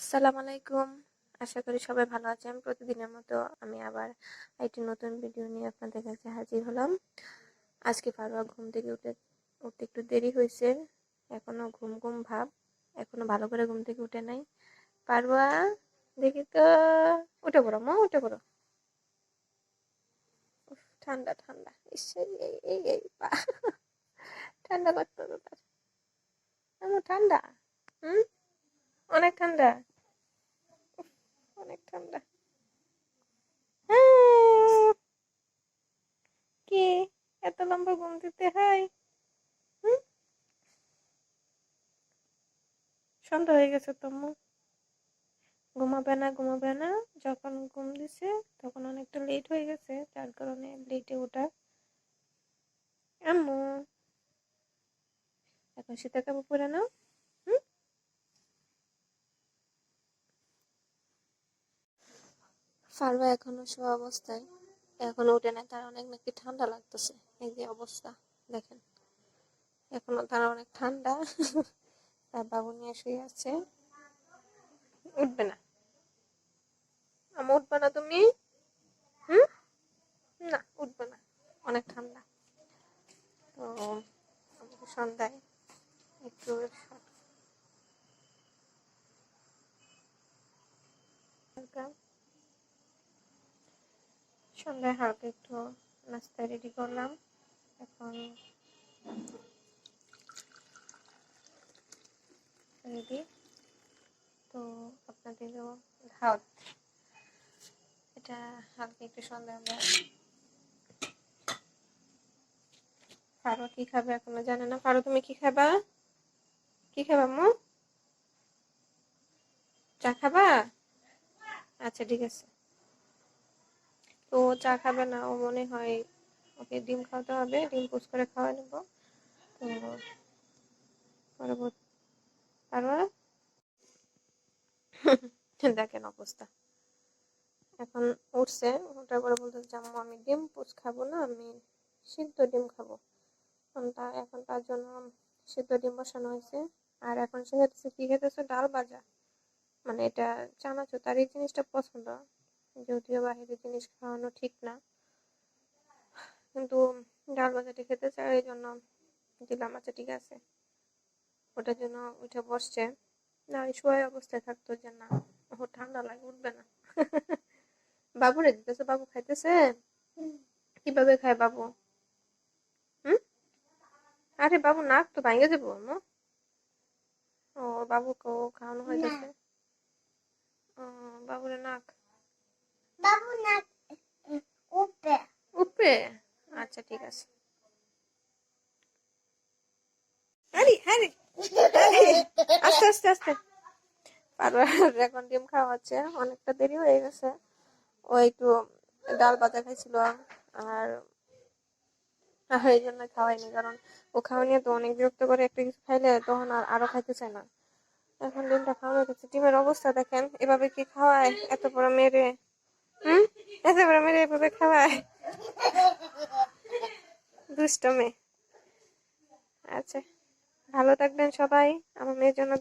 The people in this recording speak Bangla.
আসসালামু আলাইকুম। আশা করি সবাই ভালো আছেন। প্রতিদিনের মতো আমি আবার একটি নতুন ভিডিও নিয়ে আপনাদের কাছে হাজির হলাম। আজকে পারোয়া ঘুম থেকে উঠে উঠতে একটু দেরি হয়েছে। এখনও ঘুম ঘুম ভাব। এখনও ভালো করে ঘুম থেকে উঠে নাই। পারোয়া দেখি তো। উঠে পড়ো মা উঠে পড়ো। ঠান্ডা ঠান্ডা। ইস, এই এই এই পা। ঠান্ডা করতো তো তার ঠান্ডা? হুম? অনেক ঠান্ডা। অনেক ঠান্ডা। কি? এত লম্বা ঘুম দিতে হয়। সন্ধ্যা হয়ে গেছে তোমা ঘুমাবে না ঘুমাবে না। যখন ঘুম দিছে, তখন অনেকটা লেট হয়ে গেছে। যার কারণে লেটে ওঠা। আম্মু, এখন শীতের কাপড় পরে নাও। ফারবা এখনও শোয়া অবস্থায়। এখনও উঠে নাই, তার অনেক নাকি ঠান্ডা লাগতেছে। এই যে অবস্থা, দেখেন। এখনও তার অনেক ঠান্ডা। তার বাবু নিয়ে শুয়ে আছে। উঠবে না। আমি, উঠবে না তুমি? হুম? না, উঠবে না। অনেক ঠান্ডা। তো সন্ধ্যায় একটু হালকা সন্ধ্যায় হালকা একটু নাস্তা রেডি করলাম। এখন রেডি তো আপনাদেরও দাওয়াত এটা হালকা একটু সন্ধ্যা আমরা ফারো কি খাবে এখনও জানে না। ফারো তুমি কি খাবা? কি খাবা মো চা খাবা? আচ্ছা ঠিক আছে। তো ও চা খাবে না, ও মনে হয় ওকে ডিম খাওয়াতে হবে, ডিম পুষ করে খাওয়া নেব। তো দেখেন অবস্থা। এখন উঠছে ওটার পরে বলতে জাম্মু আমি ডিম পুষ খাব না, আমি সিদ্ধ ডিম খাব। তা- এখন তার জন্য সিদ্ধ ডিম বসানো হয়েছে। আর এখন সে খেতেছে কি খেতেছে? ডাল ভাজা। মানে এটা চানাচুর, তার এই জিনিসটা পছন্দ। যদিও বাহিরের জিনিস খাওয়ানো ঠিক না। কিন্তু ডাল ভাজাটি খেতে চায় এই জন্য দিলাম আচ্ছা ঠিক আছে। ওটার জন্য উঠে বসছে। না শোয় অবস্থায় থাকতো যে না ও ঠান্ডা লাগে, উঠবে না। বাবুরে দিতেছে, বাবু খাইতেছে? কীভাবে খায় বাবু? হুম? আরে বাবু, নাক তো ভাঙে যাব ও, বাবুকে ও খাওয়ানো হয়ে ও বাবুরে নাক বাবু না উপরে উপরে আচ্ছা ঠিক আছে। আস্তে আস্তে আস্তে। পারবার এখন ডিম অনেকটা দেরি হয়ে গেছে। ও একটু ডাল খাইছিল, আর এই জন্য খাওয়াইনি, কারণ ও খাওয়া নিয়ে তো অনেক বিরক্ত করে একটা কিছু খাইলে তখন আর আরও খাইতে চায় না। এখন ডিমটা খাওয়ানো গেছে ডিমের অবস্থা দেখেন, এভাবে কি খাওয়ায়? এত বড় মেরে, হুম? এত বড় মেরে এভাবে খাওয়ায়? মেয়ে আচ্ছা ভালো থাকবেন সবাই। আমার মেয়ের জন্য